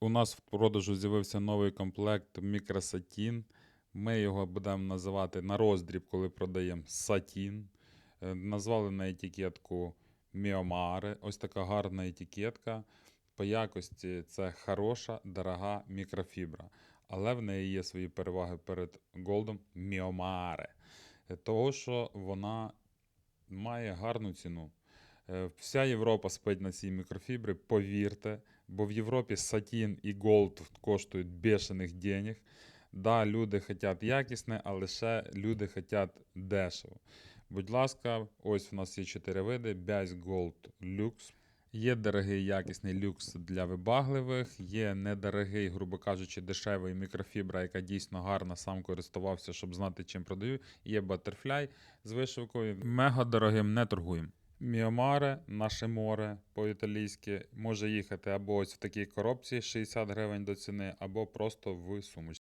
у нас в продажу з'явився новий комплект мікросатін. Ми його будемо називати на роздріб, коли продаємо сатін. Е, Назвали на етикетку Міомари. Ось така гарна етикетка. По якості це хороша, дорога мікрофібра. Але в неї є свої переваги перед Голдом Міомаре. Того, що вона має гарну ціну. Е, Вся Європа спить на цій мікрофібрі, повірте, бо в Європі сатін і голд коштують бешених денег. Да, люди хочуть якісне, а лише люди хочуть дешево. Будь ласка, ось у нас є чотири види: Base Gold Lux. Є дорогий якісний люкс для вибагливих, є недорогий, грубо кажучи, дешевий мікрофібра, яка дійсно гарна, сам користувався, щоб знати, чим продаю. Є Butterfly з вишивкою. Мега дорогим не торгуємо. Міомаре, наше море по-італійськи, може їхати або ось в такій коробці 60 гривень до ціни, або просто в сумочці.